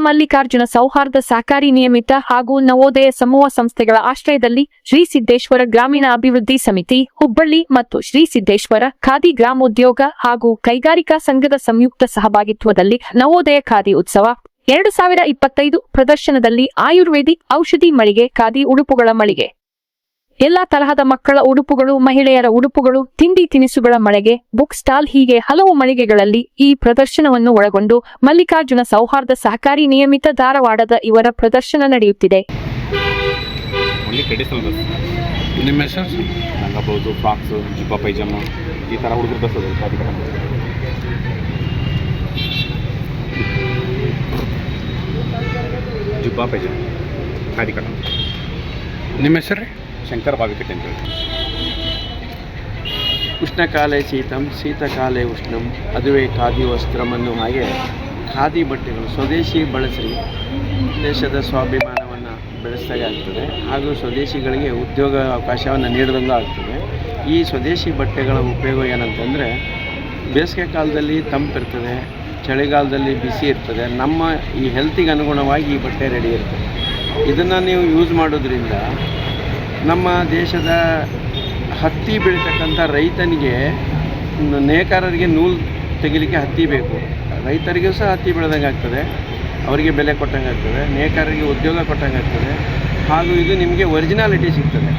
ಮಲ್ಲಿಕಾರ್ಜುನ ಸೌಹಾರ್ದ ಸಹಕಾರಿ ನಿಯಮಿತ ಹಾಗೂ ನವೋದಯ ಸಮೂಹ ಸಂಸ್ಥೆಗಳ ಆಶ್ರಯದಲ್ಲಿ ಶ್ರೀ ಸಿದ್ದೇಶ್ವರ ಗ್ರಾಮೀಣ ಅಭಿವೃದ್ಧಿ ಸಮಿತಿ, ಹುಬ್ಬಳ್ಳಿ ಮತ್ತು ಶ್ರೀ ಸಿದ್ದೇಶ್ವರ ಖಾದಿ ಗ್ರಾಮೋದ್ಯೋಗ ಹಾಗೂ ಕೈಗಾರಿಕಾ ಸಂಘದ ಸಂಯುಕ್ತ ಸಹಭಾಗಿತ್ವದಲ್ಲಿ ನವೋದಯ ಖಾದಿ ಉತ್ಸವ ಎರಡು ಸಾವಿರ ಇಪ್ಪತ್ತೈದು ಪ್ರದರ್ಶನದಲ್ಲಿ ಆಯುರ್ವೇದಿಕ್ ಔಷಧಿ ಮಳಿಗೆ, ಖಾದಿ ಉಡುಪುಗಳ ಮಳಿಗೆ. ಎಲ್ಲಾ ತರಹದ ಮಕ್ಕಳ ಉಡುಪುಗಳು ಮಹಿಳೆಯರ ಉಡುಪುಗಳು ತಿಂಡಿ ತಿನಿಸುಗಳ ಮಳೆಗೆ ಬುಕ್ ಸ್ಟಾಲ್ ಹೀಗೆ ಹಲವು ಮಳಿಗೆಗಳಲ್ಲಿ ಈ ಪ್ರದರ್ಶನವನ್ನು ಒಳಗೊಂಡು ಮಲ್ಲಿಕಾರ್ಜುನ ಸೌಹಾರ್ದ ಸಹಕಾರಿ ನಿಯಮಿತ ಧಾರವಾಡದ ಇವರ ಪ್ರದರ್ಶನ ನಡೆಯುತ್ತಿದೆ. ನಿಮ್ಮ ಹೆಸರು? ಭಾವಿಕಟ್ಟೆ ಶಂಕರ್ ಬಾವಿಕಟ್ಟೆ ಅಂತ ಹೇಳಿ ಉಷ್ಣಕಾಲೆ ಶೀತಂ, ಶೀತಕಾಲೆ ಉಷ್ಣಂ, ಅದುವೇ ಖಾದಿ ವಸ್ತ್ರವನ್ನು ಹಾಗೆ ಖಾದಿ ಬಟ್ಟೆಗಳು ಸ್ವದೇಶಿ ಬಳಸಿ ದೇಶದ ಸ್ವಾಭಿಮಾನವನ್ನು ಬೆಳೆಸಿದಾಗ ಆಗ್ತದೆ. ಹಾಗೂ ಸ್ವದೇಶಿಗಳಿಗೆ ಉದ್ಯೋಗ ಅವಕಾಶವನ್ನು ನೀಡಿದಂಗೂ ಆಗ್ತದೆ. ಈ ಸ್ವದೇಶಿ ಬಟ್ಟೆಗಳ ಉಪಯೋಗ ಏನಂತಂದರೆ ಬೇಸಿಗೆ ಕಾಲದಲ್ಲಿ ತಂಪಿರ್ತದೆ ಚಳಿಗಾಲದಲ್ಲಿ ಬಿಸಿ ಇರ್ತದೆ, ನಮ್ಮ ಈ ಹೆಲ್ತಿಗೆ ಅನುಗುಣವಾಗಿ ಈ ಬಟ್ಟೆ ರೆಡಿ ಇರ್ತದೆ. ಇದನ್ನು ನೀವು ಯೂಸ್ ಮಾಡೋದ್ರಿಂದ ನಮ್ಮ ದೇಶದ ಹತ್ತಿ ಬೆಳೀತಕ್ಕಂಥ ರೈತನಿಗೆ ನೇಕಾರರಿಗೆ ನೂಲು ತೆಗಿಲಿಕ್ಕೆ ಹತ್ತಿ ಬೇಕು. ರೈತರಿಗೂ ಸಹ ಹತ್ತಿ ಬೆಳೆದಂಗೆ ಆಗ್ತದೆ. ಅವರಿಗೆ ಬೆಲೆ ಕೊಟ್ಟಂಗೆ ಆಗ್ತದೆ. ನೇಕಾರರಿಗೆ ಉದ್ಯೋಗ ಕೊಟ್ಟಂಗೆ ಆಗ್ತದೆ. ಹಾಗೂ ಇದು ನಿಮಗೆ ಒರಿಜಿನಾಲಿಟಿ ಸಿಗ್ತದೆ.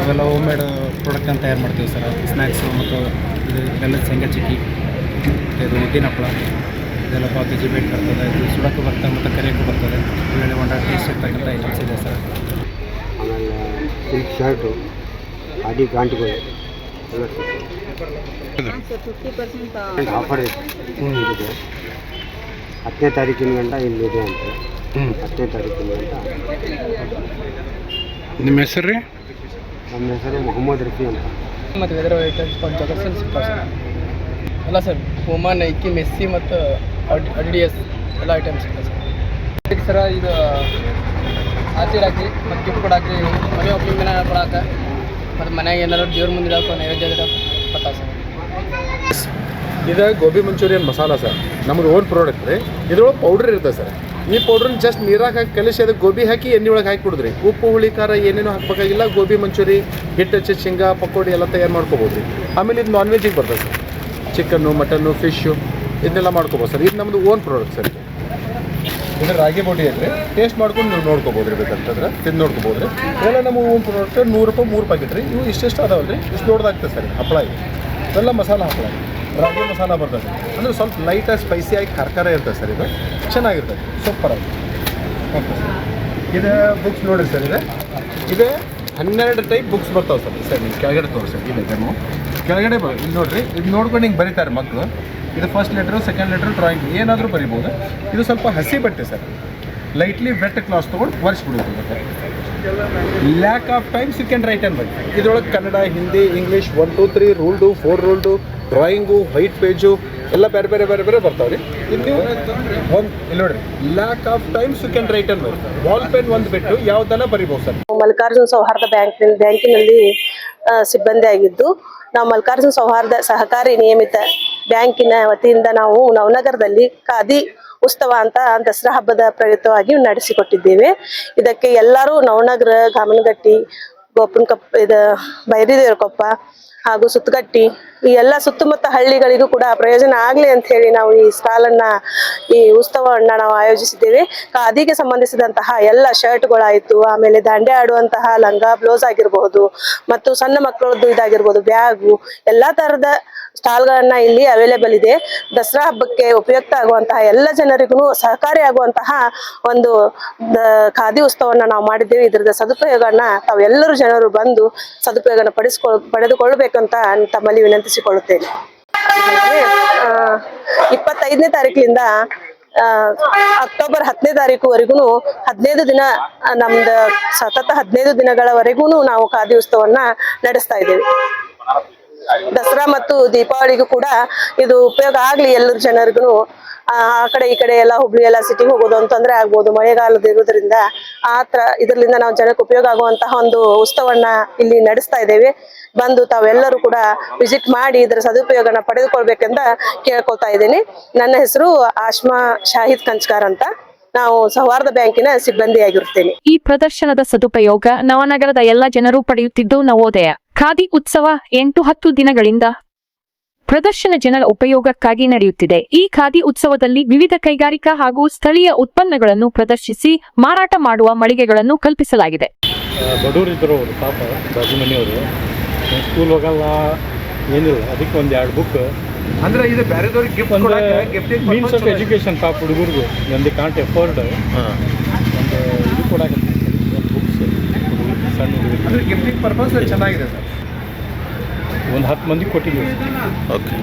ಅವೆಲ್ಲ ಹೋಮ್ ಮೇಡ್ ಪ್ರಾಡಕ್ಟ್ ಅಂತ ತಯಾರು ಮಾಡ್ತೀವಿ ಸರ್. ಸ್ನ್ಯಾಕ್ಸು ಮತ್ತು ಇದು ಬೆಲ್ಲದ ಚಿಕ್ಕಿ, ಇದು ಉದ್ದಿನ ಹಪ್ಪಳ, ಇದೆಲ್ಲ ಪಾವ್ ಕೆ ಬರ್ತದೆ. ಇದು ಸುಡಕ್ಕೂ ಬರ್ತದೆ ಮತ್ತು ಕರಿಯೋಕ್ಕೂ ಬರ್ತದೆ. ಒಳ್ಳೆ ಒಂಡ ಟೇಸ್ಟ್ ಇರ್ತಕ್ಕಂಥ ಐಟಮ್ಸ್ ಇದೆ. ಸಿಲ್ಕ್ ಶರ್ಟು ಅಡಿ ಗಾಂಟ್ಗಳು ಎಲ್ಲ ಸಿಗ್ತದೆ ಆಫರ್ ಇದೆ ಇದೆ ಹತ್ತನೇ ತಾರೀಕಿನ ಗಂಟ ಇಲ್ಲಿದೆ ಅಂತ. ಹತ್ತನೇ ತಾರೀಕಿನ ಗಂಟ. ನಿಮ್ಮ ಹೆಸರು ರೀ? ನಮ್ಮ ಹೆಸರು ಮೊಹಮ್ಮದ್ ರಫಿ ಅಂತ. ಮತ್ತು ವೆದರ್ ಐಟಮ್ಸ್ ಪಂಚಕರ್ಸಲ್ಲಿ ಸಿಗ್ತಾವೆ ಸರ್ ಎಲ್ಲ ಸರ್ ಪೂಮಾ ನೈಕಿ ಮೆಸ್ಸಿ ಮತ್ತು ಅಡಿಡಿಯಸ್ ಎಲ್ಲ ಐಟಮ್ಸ್ ಸಿಗ್ತಾವೆ ಸರ್ ಸರ ಇದು ಆಚೀರಾಕಿ ಮತ್ತು ಗಿಫ್ಟ್ ಕೊಡಾಕಿ ಮನೆ ಒಪ್ಪಿನ ದಿನ ಕೊಡಾಕ ಮತ್ತು ಮನೆಯಾಗ ದೇವ್ರ ಮುಂದೆ ಇಡಕ್ಕೆ ನೈವೇದ್ಯ ಇದು ಗೋಬಿ ಮಂಚೂರಿಯನ್ ಮಸಾಲ ಸರ್ ನಮ್ಗೆ ಓನ್ ಪ್ರಾಡಕ್ಟ್ ರೀ. ಇದ್ರೊಳಗೆ ಪೌಡ್ರ್ ಇರ್ತದೆ ಸರ್. ಈ ಪೌಡ್ರನ್ನ ಜಸ್ಟ್ ನೀರಾಗ ಹಾಕಿ ಕಲಿಸಿ, ಅದಕ್ಕೆ ಗೋಬಿ ಹಾಕಿ ಎಣ್ಣೆ ಒಳಗೆ ಹಾಕಿ ಕೊಡಿದ್ರಿ. ಉಪ್ಪು, ಹುಳಿ, ಖಾರ ಏನೇನು ಹಾಕಬೇಕಾಗಿಲ್ಲ, ಗೋಬಿ ಮಂಚೂರಿ, ಹಿಟ್ಟು ಹಚ್ಚಿ ಶೇಂಗಾ, ಪಕೋಡಿ ಎಲ್ಲ ತಯಾರು ಮಾಡ್ಕೋಬೋದು ರೀ. ಆಮೇಲೆ ಇದು ನಾನ್ ವೆಜ್ಜಿಗೆ ಬರ್ತದೆ ಸರ್. ಚಿಕನ್ನು, ಮಟನ್ನು ಫಿಶ್ಶು ಇದನ್ನೆಲ್ಲ ಮಾಡ್ಕೋಬೋದು ಸರ್. ಇದು ನಮ್ಮದು ಓನ್ ಪ್ರಾಡಕ್ಟ್ ಸರ್ ಇದು ರಾಗಿ ಬೋಟಿ ಅಂದರೆ ಟೇಸ್ಟ್ ಮಾಡ್ಕೊಂಡು ನೀವು ನೋಡ್ಕೋಬೋದು ರೀ ಬೇಕಂತಂದ್ರೆ ತಿಂದು ನೋಡ್ಕೋಬೋದು. ರೀ ಇವೆಲ್ಲ ನಮ್ಮ ಒಂದು ಪ್ರಾಡಕ್ಟ್ ನೂರು ರೂಪಾಯಿ, ಮೂರು ಪ್ಯಾಕೆಟ್ ರೀ ಇವು ಇಷ್ಟೆಷ್ಟು ಅದಾವಲ್ಲ ರೀ ಇಷ್ಟು ದೊಡ್ಡದಾಗ್ತದೆ ಸರ್ ಹಪ್ಪಳ ಇದು. ಇವೆಲ್ಲ ಮಸಾಲ ಹಪ್ಪಳ ರಾಗಿ ಮಸಾಲ ಬರ್ತದೆ. ಅಂದರೆ ಸ್ವಲ್ಪ ಲೈಟಾಗಿ ಸ್ಪೈಸಿಯಾಗಿ ಖಾರ ಇರ್ತದೆ ಸರ್ ಇದು. ಚೆನ್ನಾಗಿರ್ತದೆ. ಸೂಪರ್ ಆಗಿ. ಓಕೆ ಸರ್ ಇದು ಬುಕ್ಸ್ ನೋಡಿರಿ ಸರ್ ಇದೆ. ಇದೆ ಹನ್ನೆರಡು ಟೈಪ್ ಬುಕ್ಸ್ ಬರ್ತಾವೆ ಸರ್. ಸರ್ ನೀವು ಕೆಳಗಡೆ ತೋರಿಸಿ ಇದೆ ಡೆಮೋ ಕೆಳಗಡೆ ಬ ಇಲ್ಲಿ ನೋಡ್ರಿ ಇದು ನೋಡ್ಕೊಂಡು ಹಿಂಗೆ ಬರೀತಾರೆ ಮಕ್ಕಳು ಇದು first letter second letter drawing ಏನಾದರೂ ಬರಿಬೋದು. ಇದು ಸ್ವಲ್ಪ ಹಸಿ ಬಟ್ಟೆ ಸರ್. ಲೈಟ್ಲಿ ವೆಟ್ ಕ್ಲಾಸ್ ತೊಗೊಂಡು ಒರೆಸ್ಬಿಡ್ಬೋದು lack of times you can write and by ಇದ್ರೊಳಗೆ Kannada, Hindi English one two three ruled four ruled drawing white page ಎಲ್ಲ ಬೇರೆ ಬೇರೆ ಬೇರೆ ಬೇರೆ ಬರ್ತಾವ್ರಿ. ರೀ ಇದು ನೀವು ಒಂದು ಇಲ್ಲಿ ನೋಡಿರಿ lack of times you can write on ball pen ಒಂದ್ ಬಿಟ್ಟು ಯಾವುದೆಲ್ಲ ಬರಿಬಹುದು ಸರ್? ಮಲ್ಲಿಕಾರ್ಜುನ್ ಸೌಹಾರ್ದ ಬ್ಯಾಂಕ್ ಬ್ಯಾಂಕಿನಲ್ಲಿ ಸಿಬ್ಬಂದಿ ಆಗಿದ್ದು ನಾವು ಮಲ್ಲಿಕಾರ್ಜುನ್ ಸೌಹಾರ್ದ ಸಹಕಾರಿ ನಿಯಮಿತ ಬ್ಯಾಂಕಿನ ವತಿಯಿಂದ ನಾವು ನವನಗರದಲ್ಲಿ ಖಾದಿ ಉತ್ಸವ ಅಂತ ದಸರಾ ಹಬ್ಬದ ಪ್ರಯುಕ್ತವಾಗಿ ನಡೆಸಿಕೊಟ್ಟಿದ್ದೇವೆ. ಇದಕ್ಕೆ ಎಲ್ಲರೂ ನವನಗರ ಗಾಮನಗಟ್ಟಿ ಗೋಪನ್ ಕಪ್ ಇದು ಬೈರಿದೇವ್ರ ಕೊಪ್ಪ ಹಾಗೂ ಸುತ್ತಗಟ್ಟಿ ಈ ಎಲ್ಲ ಸುತ್ತಮುತ್ತ ಹಳ್ಳಿಗಳಿಗೂ ಕೂಡ ಪ್ರಯೋಜನ ಆಗಲಿ ಅಂತ ಹೇಳಿ ನಾವು ಈ ಸ್ಟಾಲನ್ನ, ಈ ಉತ್ಸವವನ್ನ ನಾವು ಆಯೋಜಿಸಿದ್ದೇವೆ. ಖಾದಿಗೆ ಸಂಬಂಧಿಸಿದಂತಹ ಎಲ್ಲ ಶರ್ಟ್ಗಳಾಯಿತು, ಆಮೇಲೆ ದಾಂಡೆ ಆಡುವಂತಹ ಲಂಗ, ಬ್ಲೌಸ್ ಆಗಿರಬಹುದು, ಮತ್ತು ಸಣ್ಣ ಮಕ್ಕಳದ್ದು ಇದಾಗಿರ್ಬೋದು, ಬ್ಯಾಗು, ಎಲ್ಲಾ ತರದ ಸ್ಟಾಲ್ಗಳನ್ನ ಇಲ್ಲಿ ಅವೈಲೇಬಲ್ ಇದೆ. ದಸರಾ ಹಬ್ಬಕ್ಕೆ ಉಪಯುಕ್ತ ಆಗುವಂತಹ ಎಲ್ಲ ಜನರಿಗೂ ಸಹಕಾರಿ ಆಗುವಂತಹ ಒಂದು ಖಾದಿ ಉತ್ಸವವನ್ನ ನಾವು ಮಾಡಿದ್ದೇವೆ. ಇದರದ ಸದುಪಯೋಗನ ತಾವೆಲ್ಲರೂ ಜನರು ಬಂದು ಸದುಪಯೋಗನ ಪಡಿಸ್ಕೊಳ್ ಪಡೆದುಕೊಳ್ಳಬೇಕಂತ ತಮ್ಮಲ್ಲಿ ವಿನಂತಿಸಿಕೊಳ್ಳುತ್ತೇನೆ. ಇಪ್ಪತ್ತೈದನೇ ತಾರೀಕಿನಿಂದ ಅಕ್ಟೋಬರ್ ಹತ್ತನೇ ತಾರೀಕುವರೆಗೂ ಹದಿನೈದು ದಿನ, ನಮ್ದು ಸತತ ಹದಿನೈದು ದಿನಗಳವರೆಗೂ ನಾವು ಖಾದಿ ಉತ್ಸವವನ್ನ ನಡೆಸ್ತಾ ಇದ್ದೇವೆ. ದಸರಾ ಮತ್ತು ದೀಪಾವಳಿಗೂ ಕೂಡ ಇದು ಉಪಯೋಗ ಆಗ್ಲಿ ಎಲ್ಲರ ಜನರಿಗೂ ಆ ಕಡೆ ಈ ಕಡೆ ಎಲ್ಲ ಹುಬ್ಳಿ ಎಲ್ಲ ಸಿಟಿಗೆ ಹೋಗೋದು ಅಂತಂದ್ರೆ ಆಗ್ಬೋದು, ಮಳೆಗಾಲದ ಇರೋದ್ರಿಂದ ಆ ತರ ಇದರಿಂದ ನಾವು ಜನಕ್ಕೆ ಉಪಯೋಗ ಆಗುವಂತಹ ಒಂದು ಉತ್ಸವನ್ನ ಇಲ್ಲಿ ನಡೆಸ್ತಾ ಇದ್ದೇವೆ. ಬಂದು ತಾವೆಲ್ಲರೂ ಕೂಡ ವಿಸಿಟ್ ಮಾಡಿ ಇದರ ಸದುಪಯೋಗನ ಪಡೆದುಕೊಳ್ಬೇಕಂತ ಕೇಳ್ಕೊಳ್ತಾ ಇದ್ದೀನಿ. ನನ್ನ ಹೆಸರು ಆಶ್ಮಾ ಶಾಹಿದ್ ಕಂಚ್ಕಾರ್ ಅಂತ. ನಾವು ಸೌಹಾರ್ದ ಬ್ಯಾಂಕಿನ ಸಿಬ್ಬಂದಿಯಾಗಿರುತ್ತೇನೆ. ಈ ಪ್ರದರ್ಶನದ ಸದುಪಯೋಗ ನವನಗರದ ಎಲ್ಲ ಜನರು ಪಡೆಯುತ್ತಿದ್ದು ನವೋದಯ. ಖಾದಿ ಉತ್ಸವ ಎಂಟು ಹತ್ತು ದಿನಗಳಿಂದ ಪ್ರದರ್ಶನ ಜನರ ಉಪಯೋಗಕ್ಕಾಗಿ ನಡೆಯುತ್ತಿದೆ. ಈ ಖಾದಿ ಉತ್ಸವದಲ್ಲಿ ವಿವಿಧ ಕೈಗಾರಿಕಾ ಹಾಗೂ ಸ್ಥಳೀಯ ಉತ್ಪನ್ನಗಳನ್ನು ಪ್ರದರ್ಶಿಸಿ ಮಾರಾಟ ಮಾಡುವ ಮಳಿಗೆಗಳನ್ನು ಕಲ್ಪಿಸಲಾಗಿದೆ. ಬಡವರಿದ್ದರು ಅವರು ಪಾಪ ಬಾಜು ಮನೆಯವರು ಸ್ಕೂಲ್ ಹೋಗಲ್ಲ ಏನಿಲ್ಲ ಅದಕ್ಕೆ ಒಂದು ಎರಡು ಬುಕ್ ಅಂದ್ರೆ ಇದು ಬೇರೆದವ್ರಿಗೆ ಗಿಫ್ಟ್ ಒಂದು ಗಿಫ್ಟಿಂಗ್ ಮೀನ್ಸ್ ಆಫ್ ಎಜುಕೇಶನ್ ಪಾಪ ಹುಡುಗರಿಗೆ. ಒಂದು ಕಾಂಟ್ ಎಫೋರ್ಡ್ ಒಂದು ಇದು ಕೊಡಕ್ಕೆ. ಬುಕ್ಸ್ ಸಣ್ಣ ಹುಡುಗರಿಗೆ. ಅಂದ್ರೆ ಗಿಫ್ಟಿಂಗ್ ಪರ್ಪಸ್ ಚೆನ್ನಾಗಿದೆ ಸರ್ ಒಂದು ಹತ್ತು ಮಂದಿ ಕೊಟ್ಟಿದ್ದೀವಿ. ಓಕೆ.